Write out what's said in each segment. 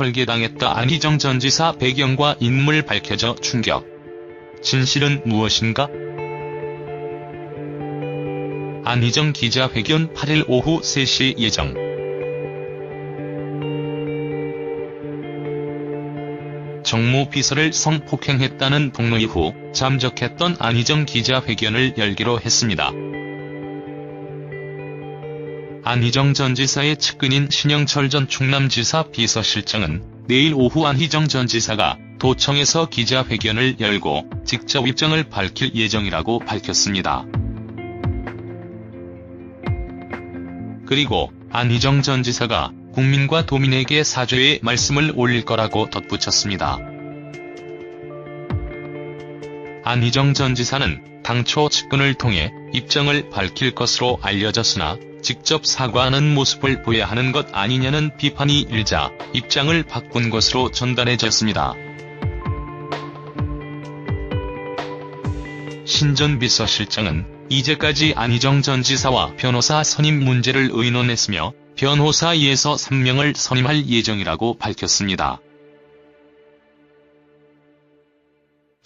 설계당했다 안희정 전 지사 배경과 인물 밝혀져 충격. 진실은 무엇인가? 안희정 기자회견 8일 오후 3시 예정. 정무 비서를 성폭행했다는 폭로 이후 잠적했던 안희정 기자 회견을 열기로 했습니다. 안희정 전 지사의 측근인 신영철 전 충남지사 비서실장은 내일 오후 안희정 전 지사가 도청에서 기자회견을 열고 직접 입장을 밝힐 예정이라고 밝혔습니다. 그리고 안희정 전 지사가 국민과 도민에게 사죄의 말씀을 올릴 거라고 덧붙였습니다. 안희정 전 지사는 당초 측근을 통해 입장을 밝힐 것으로 알려졌으나 직접 사과하는 모습을 보여야 하는 것 아니냐는 비판이 일자 입장을 바꾼 것으로 전달해졌습니다. 신전 비서실장은 이제까지 안희정 전 지사와 변호사 선임 문제를 의논했으며 변호사위에서 3명을 선임할 예정이라고 밝혔습니다.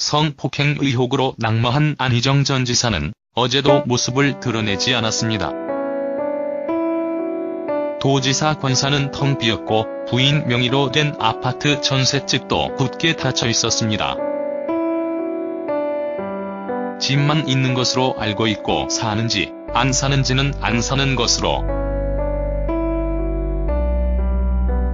성폭행 의혹으로 낙마한 안희정 전 지사는 어제도 모습을 드러내지 않았습니다. 도지사 권사는 텅 비었고 부인 명의로 된 아파트 전셋집도 굳게 닫혀 있었습니다. 집만 있는 것으로 알고 있고 사는지 안 사는지는 안 사는 것으로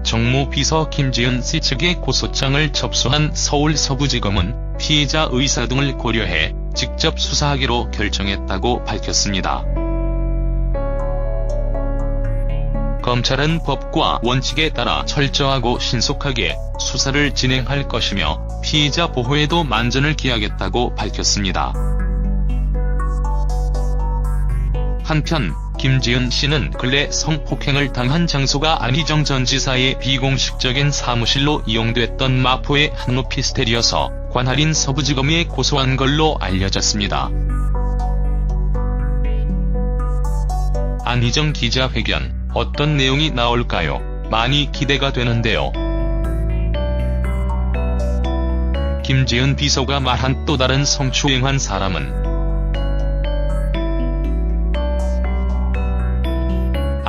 정무 비서 김지은 씨 측의 고소장을 접수한 서울 서부지검은 피해자 의사 등을 고려해 직접 수사하기로 결정했다고 밝혔습니다. 검찰은 법과 원칙에 따라 철저하고 신속하게 수사를 진행할 것이며 피해자 보호에도 만전을 기하겠다고 밝혔습니다. 한편 김지은 씨는 근래 성폭행을 당한 장소가 안희정 전 지사의 비공식적인 사무실로 이용됐던 마포의 한 오피스텔이어서 관할인 서부지검에 고소한 걸로 알려졌습니다. 안희정 기자회견 어떤 내용이 나올까요? 많이 기대가 되는데요. 김지은 비서가 말한 또 다른 성추행한 사람은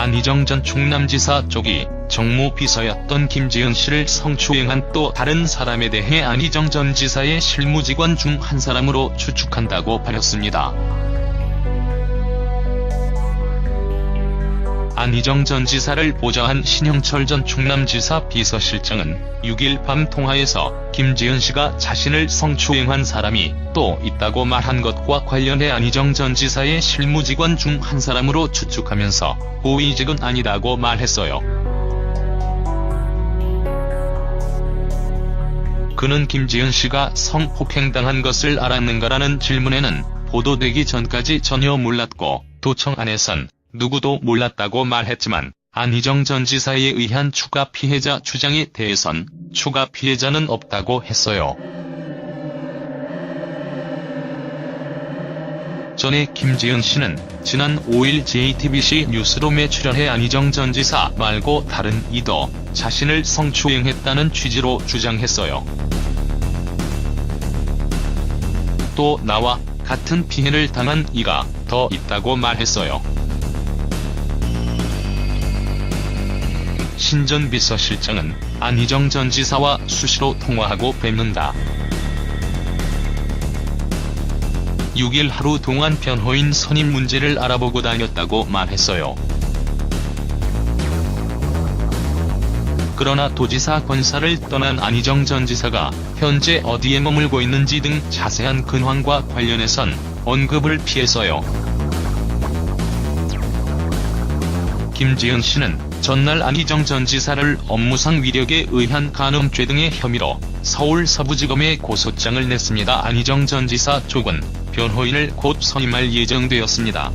안희정 전 충남지사 쪽이 정무 비서였던 김지은 씨를 성추행한 또 다른 사람에 대해 안희정 전 지사의 실무직원 중 한 사람으로 추측한다고 밝혔습니다. 안희정 전 지사를 보좌한 신형철 전 충남지사 비서실장은 6일 밤 통화에서 김지은 씨가 자신을 성추행한 사람이 또 있다고 말한 것과 관련해 안희정 전 지사의 실무직원 중 한 사람으로 추측하면서 고위직은 아니다고 말했어요. 그는 김지은 씨가 성폭행당한 것을 알았는가라는 질문에는 보도되기 전까지 전혀 몰랐고 도청 안에선 누구도 몰랐다고 말했지만 안희정 전 지사에 의한 추가 피해자 주장에 대해선 추가 피해자는 없다고 했어요. 전에 김지은 씨는 지난 5일 JTBC 뉴스룸에 출연해 안희정 전 지사 말고 다른 이도 자신을 성추행했다는 취지로 주장했어요. 또 나와 같은 피해를 당한 이가 더 있다고 말했어요. 신전 비서실장은 안희정 전 지사와 수시로 통화하고 뵙는다. 6일 하루 동안 변호인 선임 문제를 알아보고 다녔다고 말했어요. 그러나 도지사 권사를 떠난 안희정 전 지사가 현재 어디에 머물고 있는지 등 자세한 근황과 관련해선 언급을 피했어요. 김지은 씨는 전날 안희정 전 지사를 업무상 위력에 의한 간음죄 등의 혐의로 서울 서부지검에 고소장을 냈습니다. 안희정 전 지사 쪽은 변호인을 곧 선임할 예정되었습니다.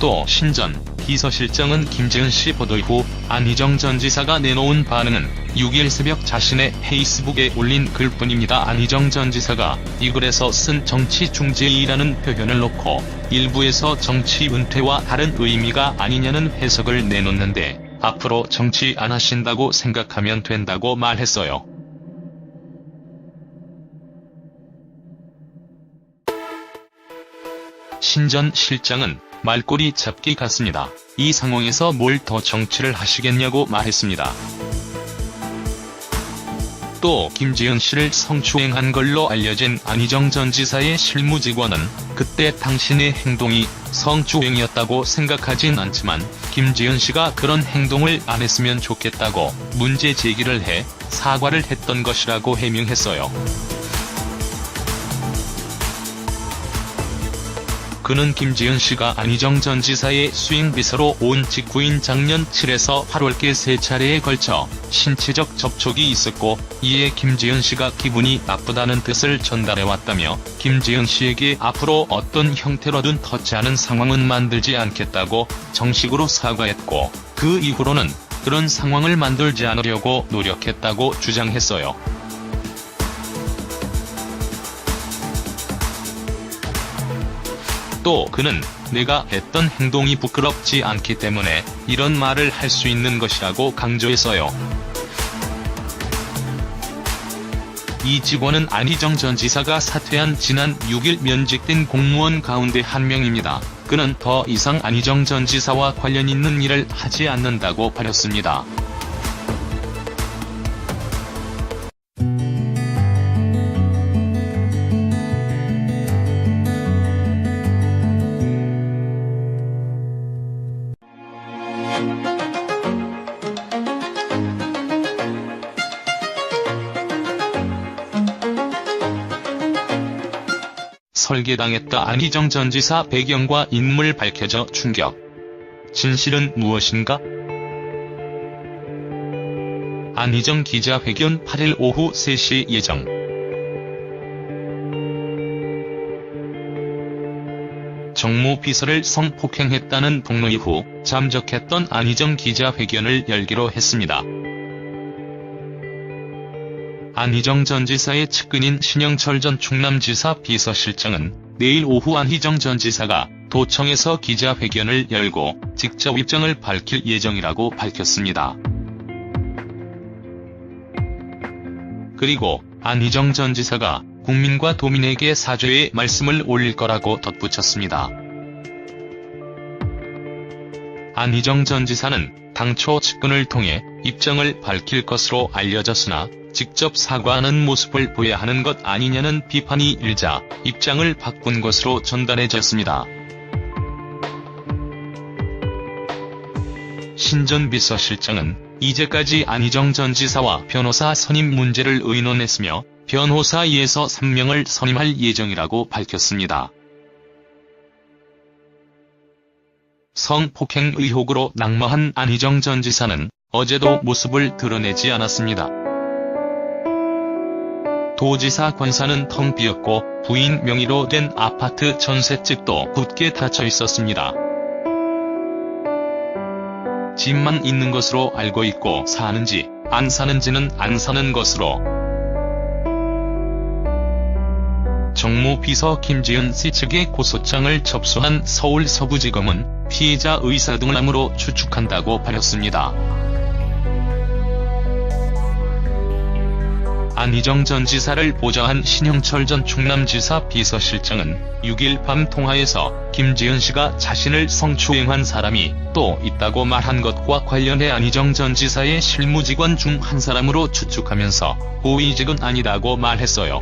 또 신전 비서실장은 김재은 씨 보도 후 안희정 전 지사가 내놓은 반응은 6일 새벽 자신의 페이스북에 올린 글뿐입니다. 안희정 전 지사가 이 글에서 쓴 정치 중재이라는 표현을 놓고 일부에서 정치 은퇴와 다른 의미가 아니냐는 해석을 내놓는데 앞으로 정치 안 하신다고 생각하면 된다고 말했어요. 신전 실장은 말꼬리 잡기 같습니다. 이 상황에서 뭘 더 정치를 하시겠냐고 말했습니다. 또 김지은 씨를 성추행한 걸로 알려진 안희정 전 지사의 실무 직원은 그때 당신의 행동이 성추행이었다고 생각하진 않지만 김지은 씨가 그런 행동을 안 했으면 좋겠다고 문제 제기를 해 사과를 했던 것이라고 해명했어요. 그는 김지은 씨가 안희정 전 지사의 수행비서로 온 직후인 작년 7에서 8월께 세 차례에 걸쳐 신체적 접촉이 있었고 이에 김지은 씨가 기분이 나쁘다는 뜻을 전달해왔다며 김지은 씨에게 앞으로 어떤 형태로든 터치하는 상황은 만들지 않겠다고 정식으로 사과했고 그 이후로는 그런 상황을 만들지 않으려고 노력했다고 주장했어요. 또 그는 내가 했던 행동이 부끄럽지 않기 때문에 이런 말을 할 수 있는 것이라고 강조했어요. 이 직원은 안희정 전 지사가 사퇴한 지난 6일 면직된 공무원 가운데 한 명입니다. 그는 더 이상 안희정 전 지사와 관련 있는 일을 하지 않는다고 밝혔습니다. 설계당했다 안희정 전 지사 배경과 인물 밝혀져 충격. 진실은 무엇인가? 안희정 기자회견 8일 오후 3시 예정. 정무 비서를 성폭행했다는 폭로 이후 잠적했던 안희정 기자회견을 열기로 했습니다. 안희정 전 지사의 측근인 신영철 전 충남지사 비서실장은 내일 오후 안희정 전 지사가 도청에서 기자회견을 열고 직접 입장을 밝힐 예정이라고 밝혔습니다. 그리고 안희정 전 지사가 국민과 도민에게 사죄의 말씀을 올릴 거라고 덧붙였습니다. 안희정 전 지사는 당초 측근을 통해 입장을 밝힐 것으로 알려졌으나 직접 사과하는 모습을 보여야 하는 것 아니냐는 비판이 일자 입장을 바꾼 것으로 전달해졌습니다. 신전 비서실장은 이제까지 안희정 전 지사와 변호사 선임 문제를 의논했으며 변호사 2에서 3명을 선임할 예정이라고 밝혔습니다. 성폭행 의혹으로 낙마한 안희정 전 지사는 어제도 모습을 드러내지 않았습니다. 도지사 관사는 텅 비었고 부인 명의로 된 아파트 전셋집도 굳게 닫혀 있었습니다. 집만 있는 것으로 알고 있고 사는지 안 사는지는 안 사는 것으로 정무 비서 김지은 씨 측의 고소장을 접수한 서울 서부지검은 피해자 의사 등남으로 추측한다고 밝혔습니다. 안희정 전 지사를 보좌한 신영철 전 충남지사 비서실장은 6일 밤 통화에서 김지은 씨가 자신을 성추행한 사람이 또 있다고 말한 것과 관련해 안희정 전 지사의 실무직원 중 한 사람으로 추측하면서 고위직은 아니다고 말했어요.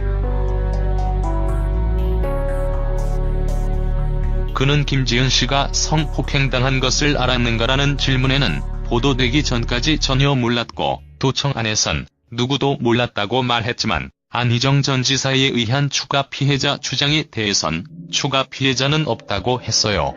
그는 김지은 씨가 성폭행당한 것을 알았는가라는 질문에는 보도되기 전까지 전혀 몰랐고 도청 안에선 누구도 몰랐다고 말했지만 안희정 전 지사에 의한 추가 피해자 주장에 대해선 추가 피해자는 없다고 했어요.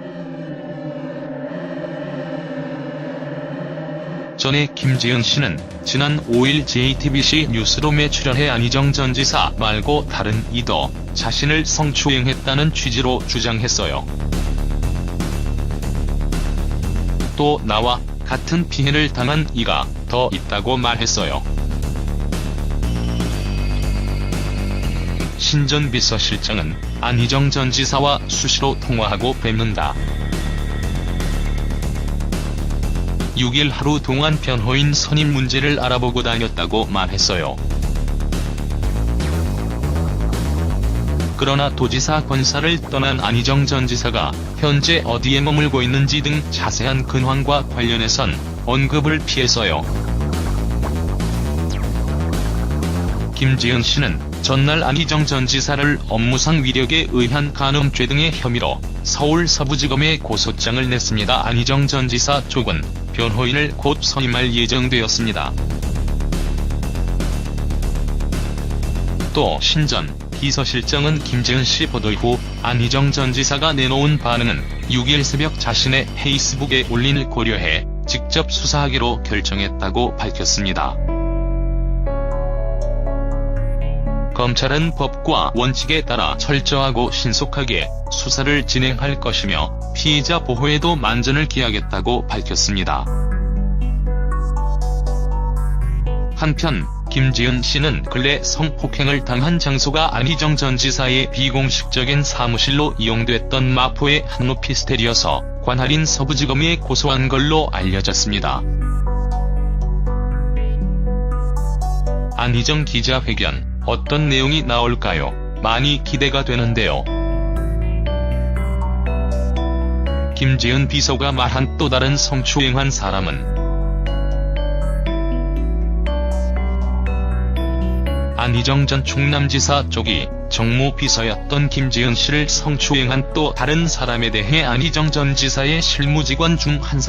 전에 김지은 씨는 지난 5일 JTBC 뉴스룸에 출연해 안희정 전 지사 말고 다른 이도 자신을 성추행했다는 취지로 주장했어요. 또 나와 같은 피해를 당한 이가 더 있다고 말했어요. 신전 비서실장은 안희정 전 지사와 수시로 통화하고 뵙는다. 6일 하루 동안 변호인 선임 문제를 알아보고 다녔다고 말했어요. 그러나 도지사 권사를 떠난 안희정 전 지사가 현재 어디에 머물고 있는지 등 자세한 근황과 관련해선 언급을 피했어요. 김지은 씨는 전날 안희정 전 지사를 업무상 위력에 의한 간음죄 등의 혐의로 서울 서부지검에 고소장을 냈습니다. 안희정 전 지사 쪽은 변호인을 곧 선임할 예정되었습니다. 또 신전 비서실장은 김재은 씨 보도 후 안희정 전 지사가 내놓은 반응은 6일 새벽 자신의 페이스북에 올린을 고려해 직접 수사하기로 결정했다고 밝혔습니다. 검찰은 법과 원칙에 따라 철저하고 신속하게 수사를 진행할 것이며 피의자 보호에도 만전을 기하겠다고 밝혔습니다. 한편 김지은 씨는 근래 성폭행을 당한 장소가 안희정 전 지사의 비공식적인 사무실로 이용됐던 마포의 한 오피스텔이어서 관할인 서부지검에 고소한 걸로 알려졌습니다. 안희정 기자회견 어떤 내용이 나올까요? 많이 기대가 되는데요. 김지은 비서가 말한 또 다른 성추행한 사람은 안희정 전 충남지사 쪽이 정무 비서였던 김지은 씨를 성추행한 또 다른 사람에 대해 안희정 전 지사의 실무직원 중 한 사람